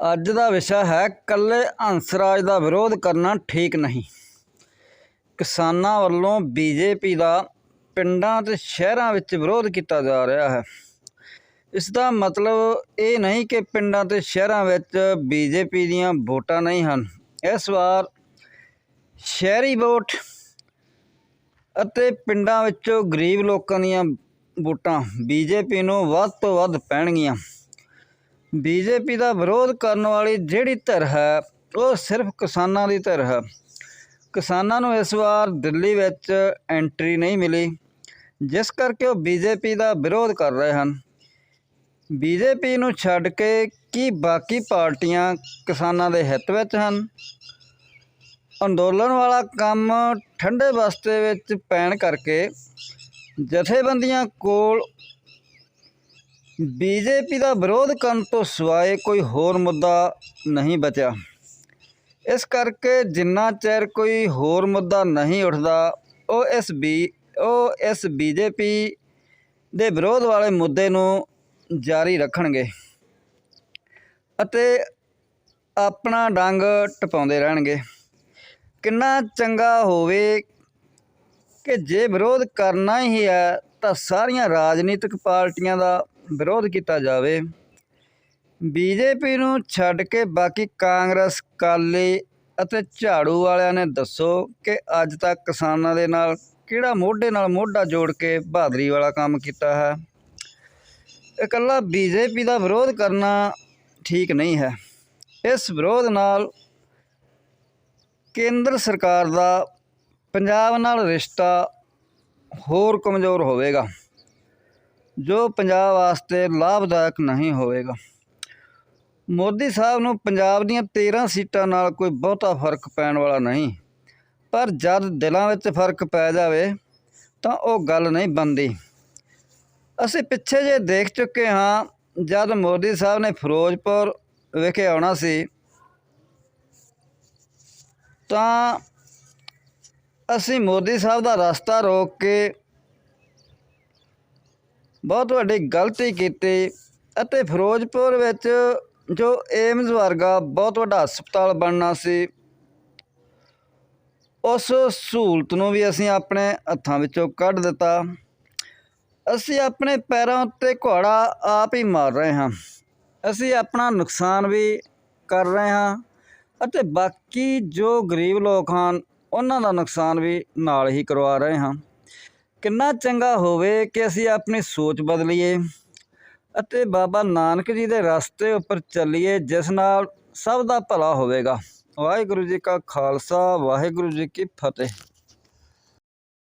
ਅੱਜ ਦਾ ਵਿਸ਼ਾ ਹੈ ਕੱਲੇ ਹੰਸਰਾਜ ਦਾ ਵਿਰੋਧ ਕਰਨਾ ਠੀਕ ਨਹੀਂ। ਕਿਸਾਨਾਂ ਵੱਲੋਂ ਬੀਜੇਪੀ ਦਾ ਪਿੰਡਾਂ ਤੇ ਸ਼ਹਿਰਾਂ ਵਿੱਚ ਵਿਰੋਧ ਕੀਤਾ ਜਾ ਰਿਹਾ ਹੈ। ਇਸ ਦਾ ਮਤਲਬ ਇਹ ਨਹੀਂ ਕਿ ਪਿੰਡਾਂ ਤੇ ਸ਼ਹਿਰਾਂ ਵਿੱਚ ਬੀਜੇਪੀ ਦੀਆਂ ਵੋਟਾਂ ਨਹੀਂ ਹਨ। ਇਸ ਵਾਰ ਸ਼ਹਿਰੀ ਵੋਟ ਅਤੇ ਪਿੰਡਾਂ ਵਿੱਚੋਂ ਗਰੀਬ ਲੋਕਾਂ ਦੀਆਂ ਵੋਟਾਂ ਬੀਜੇਪੀ ਨੂੰ ਵੱਧ ਤੋਂ ਵੱਧ ਪੈਣਗੀਆਂ। ਬੀਜੇਪੀ ਦਾ ਵਿਰੋਧ ਕਰਨ ਵਾਲੀ ਜਿਹੜੀ ਧਿਰ ਹੈ, ਉਹ ਸਿਰਫ ਕਿਸਾਨਾਂ ਦੀ ਧਿਰ ਹੈ। ਕਿਸਾਨਾਂ ਨੂੰ ਇਸ ਵਾਰ ਦਿੱਲੀ ਵਿੱਚ ਐਂਟਰੀ ਨਹੀਂ ਮਿਲੀ, ਜਿਸ ਕਰਕੇ ਉਹ ਬੀਜੇਪੀ ਦਾ ਵਿਰੋਧ ਕਰ ਰਹੇ ਹਨ। ਬੀਜੇਪੀ ਨੂੰ ਛੱਡ ਕੇ ਕੀ ਬਾਕੀ ਪਾਰਟੀਆਂ ਕਿਸਾਨਾਂ ਦੇ ਹਿੱਤ ਵਿੱਚ ਹਨ? ਅੰਦੋਲਨ ਵਾਲਾ ਕੰਮ ਠੰਡੇ ਬਸਤੇ ਵਿੱਚ ਪੈਣ ਕਰਕੇ ਜਥੇਬੰਦੀਆਂ ਕੋਲ ਬੀਜੇਪੀ ਦਾ ਵਿਰੋਧ ਕਰਨ ਤੋਂ ਸਿਵਾਏ ਕੋਈ ਹੋਰ ਮੁੱਦਾ ਨਹੀਂ ਬਚਿਆ। ਇਸ ਕਰਕੇ ਜਿੰਨਾ ਚਿਰ ਕੋਈ ਹੋਰ ਮੁੱਦਾ ਨਹੀਂ ਉੱਠਦਾ, ਉਹ ਇਸ ਬੀ, ਉਹ ਇਸ ਬੀਜੇਪੀ ਦੇ ਵਿਰੋਧ ਵਾਲੇ ਮੁੱਦੇ ਨੂੰ ਜਾਰੀ ਰੱਖਣਗੇ ਅਤੇ ਆਪਣਾ ਡੰਗ ਟਪਾਉਂਦੇ ਰਹਿਣਗੇ। ਕਿੰਨਾ ਚੰਗਾ ਹੋਵੇ ਕਿ ਜੇ ਵਿਰੋਧ ਕਰਨਾ ਹੀ ਹੈ, ਤਾਂ ਸਾਰੀਆਂ ਰਾਜਨੀਤਿਕ ਪਾਰਟੀਆਂ ਦਾ ਵਿਰੋਧ ਕੀਤਾ ਜਾਵੇ। ਬੀਜੇਪੀ ਨੂੰ ਛੱਡ ਕੇ ਬਾਕੀ ਕਾਂਗਰਸ ਕਾਲੀ ਅਤੇ ਝਾੜੂ ਵਾਲਿਆਂ ਨੇ ਦੱਸੋ ਕਿ ਅੱਜ ਤੱਕ ਕਿਸਾਨਾਂ ਦੇ ਨਾਲ ਕਿਹੜਾ ਮੋਢੇ ਨਾਲ ਮੋਢਾ ਜੋੜ ਕੇ ਬਹਾਦਰੀ ਵਾਲਾ ਕੰਮ ਕੀਤਾ ਹੈ? ਇਕੱਲਾ ਬੀਜੇਪੀ ਦਾ ਵਿਰੋਧ ਕਰਨਾ ਠੀਕ ਨਹੀਂ ਹੈ। ਇਸ ਵਿਰੋਧ ਨਾਲ ਕੇਂਦਰ ਸਰਕਾਰ ਦਾ ਪੰਜਾਬ ਨਾਲ ਰਿਸ਼ਤਾ ਹੋਰ ਕਮਜ਼ੋਰ ਹੋਵੇਗਾ। ਜੋ ਪੰਜਾਬ ਵਾਸਤੇ ਲਾਭਦਾਇਕ ਨਹੀਂ ਹੋਵੇਗਾ। ਮੋਦੀ ਸਾਹਿਬ ਨੂੰ ਪੰਜਾਬ ਦੀਆਂ 13 ਸੀਟਾਂ ਨਾਲ ਕੋਈ ਬਹੁਤਾ ਫ਼ਰਕ ਪੈਣ ਵਾਲਾ ਨਹੀਂ। ਪਰ ਜਦ ਦਿਲਾਂ ਵਿੱਚ ਫ਼ਰਕ ਪੈ ਜਾਵੇ, ਤਾਂ ਉਹ ਗੱਲ ਨਹੀਂ ਬਣਦੀ। ਅਸੀਂ ਪਿੱਛੇ ਜੇ ਦੇਖ ਚੁੱਕੇ ਹਾਂ, ਜਦ ਮੋਦੀ ਸਾਹਿਬ ਨੇ ਫਿਰੋਜ਼ਪੁਰ ਵਿਖੇ ਆਉਣਾ ਸੀ, ਤਾਂ ਅਸੀਂ ਮੋਦੀ ਸਾਹਿਬ ਦਾ ਰਸਤਾ ਰੋਕ ਕੇ ਬਹੁਤ ਵੱਡੀ ਗਲਤੀ ਕੀਤੀ ਅਤੇ ਫਿਰੋਜ਼ਪੁਰ ਵਿੱਚ ਜੋ ਏਮਜ਼ ਵਰਗਾ ਬਹੁਤ ਵੱਡਾ ਹਸਪਤਾਲ ਬਣਨਾ ਸੀ, ਉਸ ਸਹੂਲਤ ਨੂੰ ਵੀ ਅਸੀਂ ਆਪਣੇ ਹੱਥਾਂ ਵਿੱਚੋਂ ਕੱਢ ਦਿੱਤਾ। ਅਸੀਂ ਆਪਣੇ ਪੈਰਾਂ ਉੱਤੇ ਘੋੜਾ ਆਪ ਹੀ ਮਾਰ ਰਹੇ ਹਾਂ। ਅਸੀਂ ਆਪਣਾ ਨੁਕਸਾਨ ਵੀ ਕਰ ਰਹੇ ਹਾਂ ਅਤੇ ਬਾਕੀ ਜੋ ਗਰੀਬ ਲੋਕ ਹਨ, ਉਹਨਾਂ ਦਾ ਨੁਕਸਾਨ ਵੀ ਨਾਲ ਹੀ ਕਰਵਾ ਰਹੇ ਹਾਂ। ਕਿੰਨਾ ਚੰਗਾ ਹੋਵੇ ਕਿ ਅਸੀਂ ਆਪਣੀ ਸੋਚ ਬਦਲੀਏ ਅਤੇ ਬਾਬਾ ਨਾਨਕ ਜੀ ਦੇ ਰਸਤੇ ਉੱਪਰ ਚੱਲੀਏ, ਜਿਸ ਨਾਲ ਸਭ ਦਾ ਭਲਾ ਹੋਵੇਗਾ। ਵਾਹਿਗੁਰੂ ਜੀ ਕਾ ਖਾਲਸਾ, ਵਾਹਿਗੁਰੂ ਜੀ ਕੀ ਫਤਿਹ।